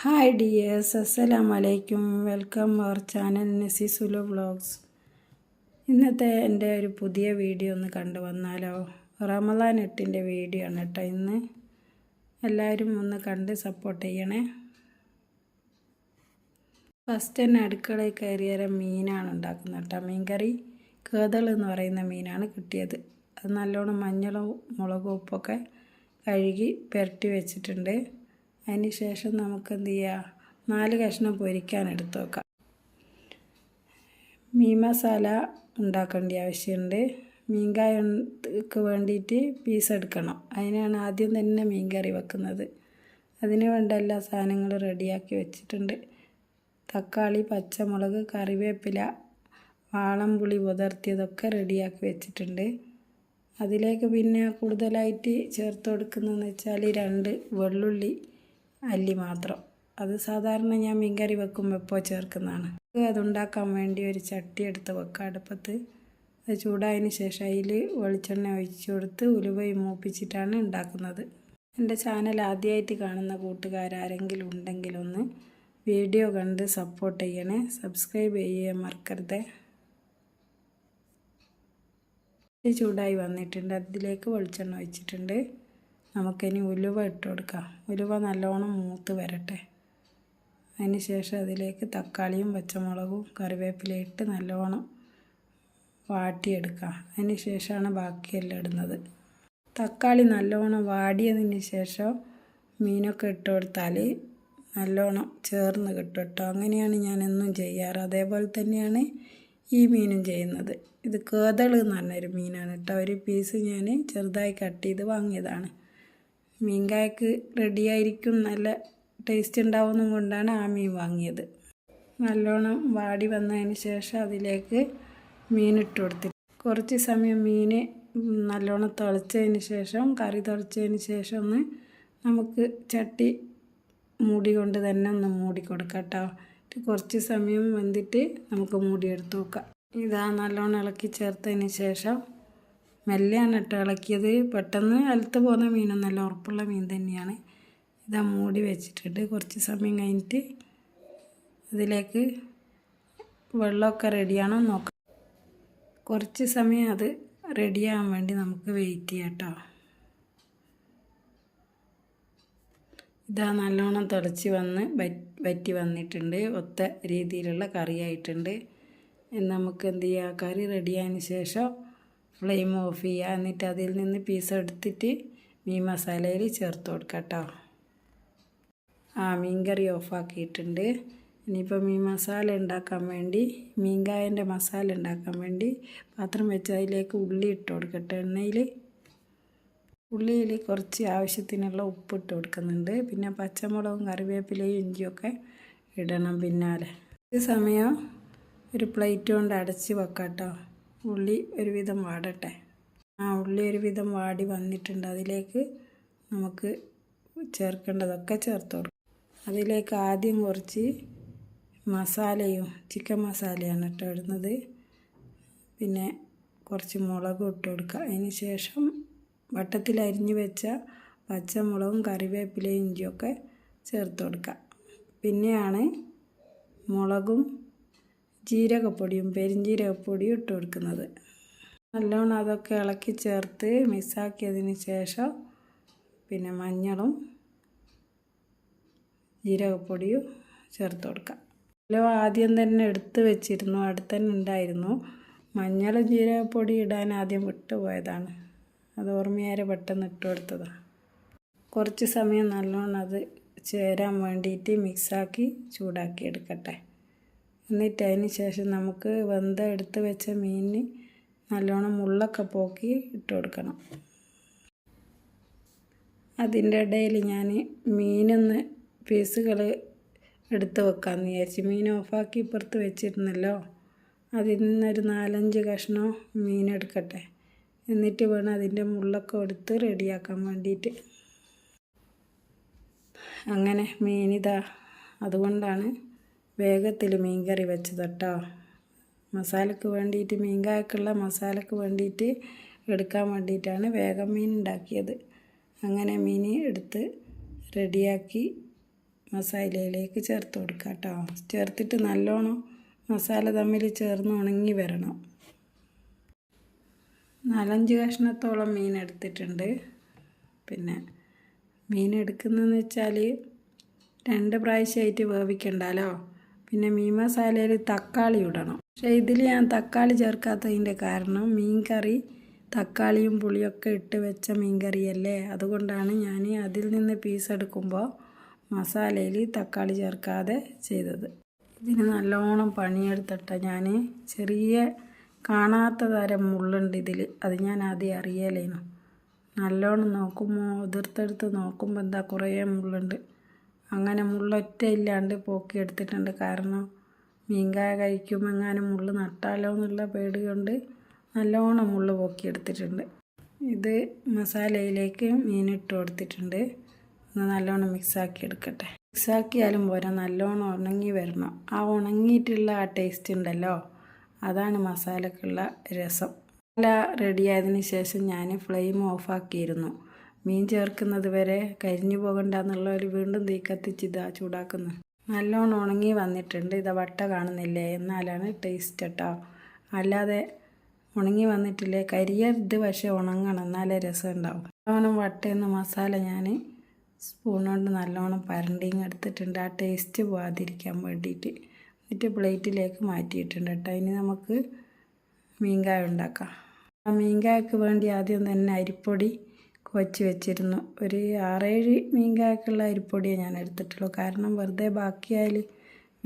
Hi dears അസ്സലാം വലൈക്കും welcome our channel Nesi Sulu vlogs ഇന്നത്തെ എന്റെ ഒരു പുതിയ വീഡിയോ ഒന്ന് കണ്ടു വന്നാലോ? റമദാൻ എട്ടിന്റെ വീഡിയോ ആണ് കേട്ടോ ഇന്ന്. എല്ലാവരും ഒന്ന് കണ്ട് സപ്പോർട്ട് ചെയ്യണേ. ഫസ്റ്റ് തന്നെ അടുക്കളയിൽ കയറിയ മീനാണ് ഉണ്ടാക്കുന്നത് കേട്ടോ. മീൻകറി കേതൾ എന്ന് പറയുന്ന മീനാണ് കിട്ടിയത്. അത് നല്ലോണം മഞ്ഞളും മുളകും ഉപ്പൊക്കെ കഴുകി പുരട്ടി വെച്ചിട്ടുണ്ട്. അതിന് ശേഷം നമുക്ക് എന്ത് ചെയ്യുക നാല് കഷ്ണം പൊരിക്കാൻ എടുത്തു വെക്കാം. മീൻ മസാല ഉണ്ടാക്കേണ്ട ആവശ്യമുണ്ട്. മീൻകായക്ക് വേണ്ടിയിട്ട് പീസ് എടുക്കണം. അതിനാണ് ആദ്യം തന്നെ മീൻ കറി വെക്കുന്നത്. അതിന് വേണ്ട എല്ലാ സാധനങ്ങളും റെഡിയാക്കി വെച്ചിട്ടുണ്ട്. തക്കാളി പച്ചമുളക് കറിവേപ്പില വാളംപുളി പുതർത്തിയതൊക്കെ റെഡിയാക്കി വെച്ചിട്ടുണ്ട്. അതിലേക്ക് പിന്നെ കൂടുതലായിട്ട് ചേർത്ത് കൊടുക്കുന്നതെന്ന് വെച്ചാൽ രണ്ട് വെള്ളുള്ളി അല്ലി മാത്രം. അത് സാധാരണ ഞാൻ മീൻകറി വെക്കുമ്പോൾ ചേർക്കുന്നതാണ്. അതുണ്ടാക്കാൻ വേണ്ടി ഒരു ചട്ടി എടുത്ത് വെക്കുക അടുപ്പത്ത് അത് ചൂടായതിന് ശേഷം അതിൽ വെളിച്ചെണ്ണ ഒഴിച്ച് കൊടുത്ത് ഉലുവയും മൂപ്പിച്ചിട്ടാണ് ഉണ്ടാക്കുന്നത്. എന്റെ ചാനൽ ആദ്യമായിട്ട് കാണുന്ന കൂട്ടുകാരാരെങ്കിലും ഉണ്ടെങ്കിലൊന്ന് വീഡിയോ കണ്ട് സപ്പോർട്ട് ചെയ്യണേ. സബ്സ്ക്രൈബ് ചെയ്യാൻ മറക്കരുത്. ചൂടായി വന്നിട്ടുണ്ട്. അതിലേക്ക് വെളിച്ചെണ്ണ ഒഴിച്ചിട്ടുണ്ട്. നമുക്കിനി ഉലുവ ഇട്ട് കൊടുക്കാം. ഉലുവ നല്ലോണം മൂത്ത് വരട്ടെ. അതിന് ശേഷം അതിലേക്ക് തക്കാളിയും പച്ചമുളകും കറിവേപ്പില ഇട്ട് നല്ലോണം വാട്ടിയെടുക്കാം. അതിന് ശേഷമാണ് ബാക്കിയെല്ലാം ഇടുന്നത്. തക്കാളി നല്ലോണം വാടിയതിന് ശേഷം മീനൊക്കെ ഇട്ട് കൊടുത്താൽ നല്ലോണം ചേർന്ന് കിട്ടും കേട്ടോ. അങ്ങനെയാണ് ഞാനെന്നും ചെയ്യാറ്. അതേപോലെ തന്നെയാണ് ഈ മീനും ചെയ്യുന്നത്. ഇത് കേതൾ എന്ന് പറഞ്ഞൊരു മീനാണ് കേട്ടോ. ഒരു പീസ് ഞാൻ ചെറുതായി കട്ട് ചെയ്ത് വാങ്ങിയതാണ്. മീൻകായക്ക് റെഡിയായിരിക്കും നല്ല ടേസ്റ്റ് ഉണ്ടാവുന്നതും കൊണ്ടാണ് ആ മീൻ വാങ്ങിയത്. നല്ലോണം വാടി വന്നതിന് ശേഷം അതിലേക്ക് മീനിട്ട് കൊടുത്തിട്ട് കുറച്ച് സമയം മീൻ നല്ലോണം തിളച്ചതിന് ശേഷം കറി തിളച്ചതിന് ശേഷം ഒന്ന് നമുക്ക് ചട്ടി മൂടി കൊണ്ട് തന്നെ ഒന്ന് മൂടി കൊടുക്കാം കേട്ടോ. കുറച്ച് സമയം വെന്തിട്ട് നമുക്ക് മൂടിയെടുത്ത് നോക്കാം ഇതാ നല്ലോണം ഇളക്കി ചേർത്തതിന് ശേഷം മെല്ലെയാണ് ഇട്ട് ഇളക്കിയത്. പെട്ടെന്ന് അലത്ത് പോകുന്ന മീനും നല്ല ഉറപ്പുള്ള മീൻ തന്നെയാണ്. ഇതാ മൂടി വെച്ചിട്ടുണ്ട്. കുറച്ച് സമയം കഴിഞ്ഞിട്ട് അതിലേക്ക് വെള്ളമൊക്കെ റെഡിയാണോ നോക്കാം. കുറച്ച് സമയം അത് റെഡിയാകാൻ വേണ്ടി നമുക്ക് വെയിറ്റ് ചെയ്യാം കേട്ടോ. ഇതാ നല്ലോണം തിളച്ച് വന്ന് വറ്റി വന്നിട്ടുണ്ട്. ഒത്ത രീതിയിലുള്ള കറിയായിട്ടുണ്ട് നമുക്ക് എന്ത് ചെയ്യുക കറി റെഡിയായതിന് ശേഷം ഫ്ലെയിം ഓഫ് ചെയ്യുക. എന്നിട്ട് അതിൽ നിന്ന് പീസ് എടുത്തിട്ട് മീൻ മസാലയിൽ ചേർത്ത് കൊടുക്കാം കേട്ടോ ആ മീൻ കറി ഓഫാക്കിയിട്ടുണ്ട് ഇനിയിപ്പോൾ മീൻ മസാല ഉണ്ടാക്കാൻ വേണ്ടി മീൻകായന്റെ മസാല ഉണ്ടാക്കാൻ വേണ്ടി പാത്രം വെച്ച് അതിലേക്ക് ഉള്ളി ഇട്ട് കൊടുക്കട്ടെ എണ്ണയിൽ ഉള്ളിയിൽ കുറച്ച് ആവശ്യത്തിനുള്ള ഉപ്പ് ഇട്ട് കൊടുക്കുന്നുണ്ട്. പിന്നെ പച്ചമുളകും കറിവേപ്പിലയും ഇഞ്ചിയൊക്കെ ഇടണം പിന്നാലെ. ഈ സമയം ഒരു പ്ലേറ്റ് കൊണ്ട് അടച്ച് വെക്കാം കേട്ടോ ഉള്ളി ഒരുവിധം വാടട്ടെ. ആ ഉള്ളി ഒരുവിധം വാടി വന്നിട്ടുണ്ട്. അതിലേക്ക് നമുക്ക് ചേർക്കേണ്ടതൊക്കെ ചേർത്ത് കൊടുക്കും. അതിലേക്ക് ആദ്യം കുറച്ച് മസാലയും ചിക്കൻ മസാലയാണ് കേട്ടോ ഇടുന്നത്. പിന്നെ കുറച്ച് മുളകും ഇട്ട് കൊടുക്കുക. അതിന് ശേഷം വട്ടത്തിൽ അരിഞ്ഞു വെച്ച പച്ചമുളകും കറിവേപ്പിലയും ഇഞ്ചിയൊക്കെ ചേർത്ത് കൊടുക്കുക. പിന്നെയാണ് മുളകും ജീരകപ്പൊടിയും പെരിഞ്ജീരകപ്പൊടിയും ഇട്ട് കൊടുക്കുന്നത്. നല്ലോണം അതൊക്കെ ഇളക്കി ചേർത്ത് മിക്സാക്കിയതിന് ശേഷം പിന്നെ മഞ്ഞളും ജീരകപ്പൊടിയും ചേർത്ത് കൊടുക്കാം. എല്ലാം ആദ്യം തന്നെ എടുത്ത് വെച്ചിരുന്നു. അടുത്ത് തന്നെ ഉണ്ടായിരുന്നു. മഞ്ഞളും ജീരകപ്പൊടി ഇടാൻ ആദ്യം വിട്ടുപോയതാണ്. അത് ഓർമ്മയാരെ പെട്ടെന്ന് ഇട്ട് കൊടുത്തതാണ് കുറച്ച് സമയം നല്ലോണം അത് ചേരാൻ വേണ്ടിയിട്ട് മിക്സാക്കി ചൂടാക്കി എടുക്കട്ടെ. എന്നിട്ട് അതിന് ശേഷം നമുക്ക് വെന്ത എടുത്ത് വെച്ച മീനിന് നല്ലോണം മുള്ളൊക്കെ പോക്കി ഇട്ട് കൊടുക്കണം. അതിന്റെ ഇടയിൽ ഞാൻ മീനൊന്ന് പീസുകൾ എടുത്ത് വെക്കാമെന്ന് വിചാരിച്ചു. മീൻ ഓഫാക്കി ഇപ്പുറത്ത് വെച്ചിരുന്നല്ലോ. അതിൽ നിന്നൊരു നാലഞ്ച് കഷ്ണം മീൻ എടുക്കട്ടെ. എന്നിട്ട് വേണം അതിന്റെ മുള്ളൊക്കെ എടുത്ത് റെഡിയാക്കാൻ വേണ്ടിയിട്ട്. അങ്ങനെ മീനിതാ അതുകൊണ്ടാണ് വേഗത്തിൽ മീൻ കറി വെച്ചത് കേട്ടോ മസാലക്ക് വേണ്ടിയിട്ട് മീൻകായക്കുള്ള മസാലക്ക് വേണ്ടിയിട്ട് എടുക്കാൻ വേണ്ടിയിട്ടാണ് വേഗം മീൻ ഉണ്ടാക്കിയത്. അങ്ങനെ മീൻ എടുത്ത് റെഡിയാക്കി മസാലയിലേക്ക് ചേർത്ത് കൊടുക്കുക കേട്ടോ. ചേർത്തിട്ട് നല്ലോണം മസാല തമ്മിൽ ചേർന്ന് ഉണങ്ങി വരണം. നാലഞ്ച് കഷ്ണത്തോളം മീൻ എടുത്തിട്ടുണ്ട്. പിന്നെ മീൻ എടുക്കുന്നതെന്ന് വെച്ചാൽ രണ്ട് പ്രാവശ്യമായിട്ട് വേവിക്കണ്ടല്ലോ. പിന്നെ മീൻ മസാലയിൽ തക്കാളി ഇടണം. പക്ഷേ ഇതിൽ ഞാൻ തക്കാളി ചേർക്കാത്തതിന്റെ കാരണം മീൻ കറി തക്കാളിയും പുളിയൊക്കെ ഇട്ട് വെച്ച മീൻ കറിയല്ലേ അതുകൊണ്ടാണ് ഞാൻ അതിൽ നിന്ന് പീസ് എടുക്കുമ്പോൾ മസാലയിൽ തക്കാളി ചേർക്കാതെ ചെയ്തത്. ഇതിന് നല്ലോണം പണിയെടുത്തിട്ട ഞാൻ ചെറിയ കാണാത്ത തരം മുള്ളുണ്ട് ഇതിൽ അത് ഞാൻ ആദ്യം അറിയലേനു. നല്ലോണം നോക്കുമ്പോൾ എതിർത്തെടുത്ത് നോക്കുമ്പോൾ എന്താ കുറേ മുള്ളുണ്ട്. അങ്ങനെ മുള്ളൊറ്റ ഇല്ലാണ്ട് പോക്കി എടുത്തിട്ടുണ്ട് കാരണം മീൻകായ കഴിക്കുമ്പോൾ എങ്ങാനും മുള്ള് നട്ടാലോ എന്നുള്ള പേടി കൊണ്ട് നല്ലോണം മുള്ള് പോക്കി എടുത്തിട്ടുണ്ട് ഇത് മസാലയിലേക്ക് മീനിട്ട് കൊടുത്തിട്ടുണ്ട്. ഒന്ന് നല്ലോണം മിക്സാക്കി എടുക്കട്ടെ. മിക്സാക്കിയാലും പോരാ നല്ലോണം ഉണങ്ങി വരണം. ആ ഉണങ്ങിയിട്ടുള്ള ആ ടേസ്റ്റ് ഉണ്ടല്ലോ അതാണ് മസാലക്കുള്ള രസം. മസാല റെഡിയായതിന് ശേഷം ഞാൻ ഫ്ലെയിം ഓഫാക്കിയിരുന്നു മീൻ ചേർക്കുന്നത് വരെ കരിഞ്ഞു പോകണ്ടെന്നുള്ള ഒരു വീണ്ടും തീ കത്തിച്ച് ഇതാ ചൂടാക്കുന്നു. നല്ലോണം ഉണങ്ങി വന്നിട്ടുണ്ട്. ഇതാ വട്ട കാണുന്നില്ലേ? എന്നാലാണ് ടേസ്റ്റ് കേട്ടോ അല്ലാതെ ഉണങ്ങി വന്നിട്ടില്ലേ? കരിയരുത് പക്ഷേ ഉണങ്ങണം. എന്നാലേ രസം ഉണ്ടാവും നല്ലോണം വട്ടയെന്ന മസാല ഞാൻ സ്പൂൺ കൊണ്ട് നല്ലോണം പരണ്ടിങ് എടുത്തിട്ടുണ്ട്. ആ ടേസ്റ്റ് പോകാതിരിക്കാൻ വേണ്ടിയിട്ട്. എന്നിട്ട് പ്ലേറ്റിലേക്ക് മാറ്റിയിട്ടുണ്ട് കേട്ടോ ഇനി നമുക്ക് മീൻകായ ഉണ്ടാക്കാം. ആ മീൻകായക്ക് വേണ്ടി ആദ്യം തന്നെ അരിപ്പൊടി കുഴച്ച് വെച്ചിരുന്നു. ഒരു ആറേഴ് മീൻകായക്കുള്ള അരിപ്പൊടിയേ ഞാൻ എടുത്തിട്ടുള്ളൂ. കാരണം വെറുതെ ബാക്കിയായാൽ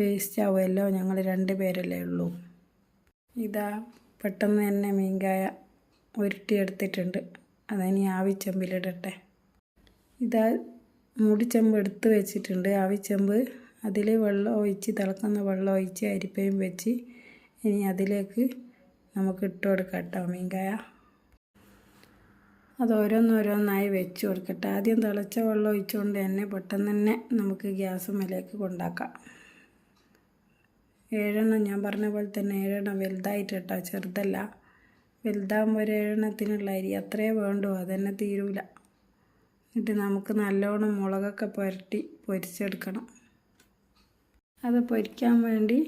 വേസ്റ്റ് ആവുമല്ലോ ഞങ്ങൾ രണ്ട് പേരല്ലേ ഉള്ളൂ. ഇതാ പെട്ടെന്ന് തന്നെ മീൻകായ ഉരുട്ടിയെടുത്തിട്ടുണ്ട് അതിനി ആവിച്ചെമ്പിലിടട്ടെ. ഇതാ മൂടിച്ചെമ്പ് എടുത്ത് വെച്ചിട്ടുണ്ട്. ആവിച്ചെമ്പ് അതിൽ വെള്ളം ഒഴിച്ച് തിളക്കുന്ന വെള്ളം ഒഴിച്ച് അരിപ്പയും വെച്ച് ഇനി അതിലേക്ക് നമുക്ക് ഇട്ട് കൊടുക്കാം കേട്ടോ മീൻകായ. അത് ഓരോന്നോരോന്നായി വെച്ച് കൊടുക്കട്ടെ. ആദ്യം തിളച്ച വെള്ളം ഒഴിച്ചുകൊണ്ട് തന്നെ പെട്ടെന്ന് തന്നെ നമുക്ക് ഗ്യാസ് മേലേക്ക് കൊണ്ടാക്കാം. ഏഴെണ്ണം ഞാൻ പറഞ്ഞ പോലെ തന്നെ ഏഴെണ്ണം വലുതായിട്ട് കേട്ടോ ചെറുതല്ല. വലുതാകുമ്പോൾ ഒരു ഏഴെണ്ണത്തിനുള്ള അരി അത്രേ വേണ്ടു അതന്നെ തീരൂല. എന്നിട്ട് നമുക്ക് നല്ലോണം മുളകൊക്കെ പുരട്ടി പൊരിച്ചെടുക്കണം. അത് പൊരിക്കാൻ വേണ്ടി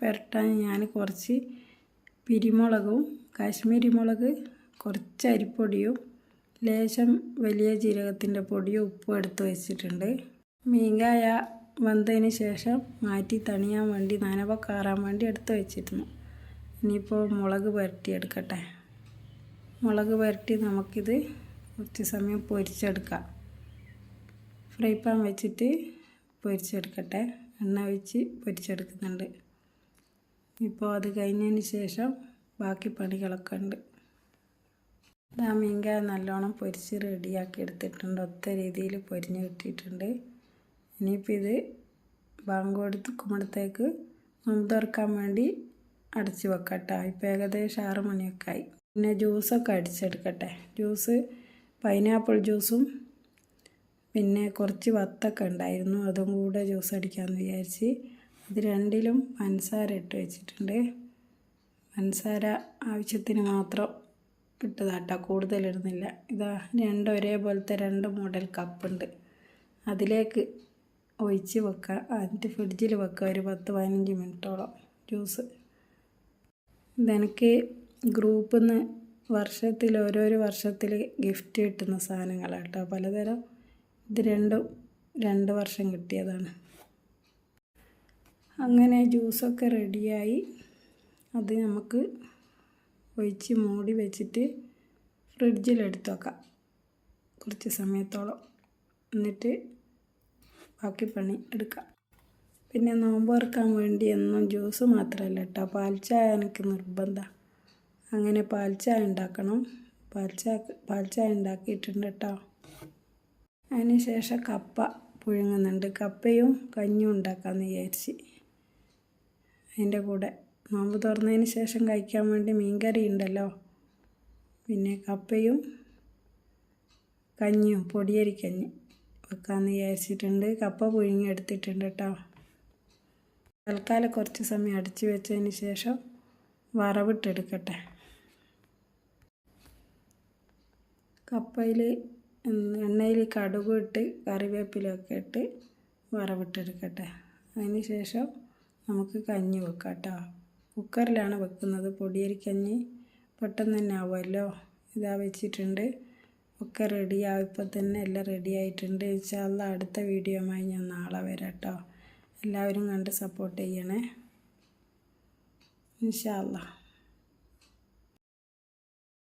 പുരട്ടാൻ ഞാൻ കുറച്ച് പിരിമുളകും കാശ്മീരി മുളക് കുറച്ച് അരിപ്പൊടിയും ലേശം വലിയ ജീരകത്തിന്റെ പൊടിയും ഉപ്പും എടുത്ത് വെച്ചിട്ടുണ്ട്. മീങ്കായ വന്നതിന് ശേഷം മാറ്റി തണിയാൻ വേണ്ടി നനവ കാറാൻ വേണ്ടി എടുത്ത് വെച്ചിരുന്നു. ഇനിയിപ്പോൾ മുളക് പുരട്ടിയെടുക്കട്ടെ. മുളക് പുരട്ടി നമുക്കിത് കുറച്ച് സമയം പൊരിച്ചെടുക്കാം. ഫ്രൈ പാൻ വെച്ചിട്ട് പൊരിച്ചെടുക്കട്ടെ. എണ്ണ ഒഴിച്ച് പൊരിച്ചെടുക്കുന്നുണ്ട്. ഇപ്പോൾ അത് കഴിഞ്ഞതിന് ശേഷം ബാക്കി പണികളൊക്കെ ഉണ്ട്. ഇതാ മീൻകായ നല്ലോണം പൊരിച്ച് റെഡിയാക്കി എടുത്തിട്ടുണ്ട്. ഒത്ത രീതിയിൽ പൊരിഞ്ഞ് കിട്ടിയിട്ടുണ്ട്. ഇനിയിപ്പോൾ ഇത് ബാങ്ക് കൊടുക്കുമ്പോഴത്തേക്ക് നോമ്പ് തുറക്കാൻ വേണ്ടി അടച്ച് വെക്കട്ടെ. ഇപ്പോൾ ഏകദേശം ആറ് മണിയൊക്കെ ആയി പിന്നെ ജ്യൂസൊക്കെ അടിച്ചെടുക്കട്ടെ. ജ്യൂസ് പൈനാപ്പിൾ ജ്യൂസും പിന്നെ കുറച്ച് വത്തൊക്കെ ഉണ്ടായിരുന്നു. അതും കൂടെ ജ്യൂസ് അടിക്കാമെന്ന് വിചാരിച്ച് അത് രണ്ടിലും പഞ്ചസാര ഇട്ട് വെച്ചിട്ടുണ്ട്. പഞ്ചസാര ആവശ്യത്തിന് മാത്രം ഇട്ടതാട്ടോ കൂടുതലിടുന്നില്ല. ഇതാ രണ്ട് ഒരേപോലത്തെ രണ്ട് മോഡൽ കപ്പുണ്ട് അതിലേക്ക് ഒഴിച്ച് വെക്കുക എന്നിട്ട് ഫ്രിഡ്ജിൽ വെക്കുക ഒരു പത്ത് പതിനഞ്ച് മിനിറ്റോളം ജ്യൂസ് ഇതെനിക്ക് ഗ്രൂപ്പിൽ നിന്ന് വർഷത്തിൽ ഓരോരോ വർഷത്തിൽ ഗിഫ്റ്റ് കിട്ടുന്ന സാധനങ്ങളാണ് കേട്ടോ പലതരം ഇത് രണ്ടും രണ്ട് വർഷം കിട്ടിയതാണ്. അങ്ങനെ ജ്യൂസൊക്കെ റെഡിയായി അത് നമുക്ക് ഒഴിച്ച് മൂടി വെച്ചിട്ട് ഫ്രിഡ്ജിൽ എടുത്തു വെക്കാം കുറച്ച് സമയത്തോളം. എന്നിട്ട് ബാക്കി പണി എടുക്കാം. പിന്നെ നോമ്പ് തുറക്കാൻ വേണ്ടി എന്നും ജ്യൂസ് മാത്രമല്ല കേട്ടോ. പാൽച്ചായ എനിക്ക് നിർബന്ധം. അങ്ങനെ പാൽച്ചായ ഉണ്ടാക്കണം. പാൽച്ചായ പാൽച്ചായ ഉണ്ടാക്കിയിട്ടുണ്ട് കേട്ടോ. അതിന് ശേഷം കപ്പ പുഴുങ്ങുന്നുണ്ട്. കപ്പയും കഞ്ഞും ഉണ്ടാക്കാമെന്ന് വിചാരിച്ച്. അതിന്റെ കൂടെ നോമ്പ് തുറന്നതിന് ശേഷം കഴിക്കാൻ വേണ്ടി മീൻകറി ഉണ്ടല്ലോ. പിന്നെ കപ്പയും കഞ്ഞിയും പൊടിയരിക്കഞ്ഞി വെക്കാമെന്ന് വിചാരിച്ചിട്ടുണ്ട്. കപ്പ പുഴുങ്ങി എടുത്തിട്ടുണ്ട് കേട്ടോ തൽക്കാലം കുറച്ച് സമയം അടച്ചു വെച്ചതിന് ശേഷം വറവിട്ടെടുക്കട്ടെ. കപ്പയിൽ എണ്ണയിൽ കടുക് ഇട്ട് കറിവേപ്പിലൊക്കെ ഇട്ട് വറവിട്ടെടുക്കട്ടെ. അതിന് ശേഷം നമുക്ക് കഞ്ഞി വെക്കാം കേട്ടോ കുക്കറിലാണ് വെക്കുന്നത്. പൊടിയരിക്കഞ്ഞി പെട്ടെന്ന് തന്നെ ആവുമല്ലോ. ഇതാ വെച്ചിട്ടുണ്ട്. ഒക്കെ റെഡിയാവും ഇപ്പം തന്നെ എല്ലാം റെഡി ആയിട്ടുണ്ട്. ഇൻഷാല്ല അടുത്ത വീഡിയോയുമായി ഞാൻ നാളെ വരാം കേട്ടോ എല്ലാവരും കണ്ട് സപ്പോർട്ട് ചെയ്യണേ. ഇൻഷാല്ല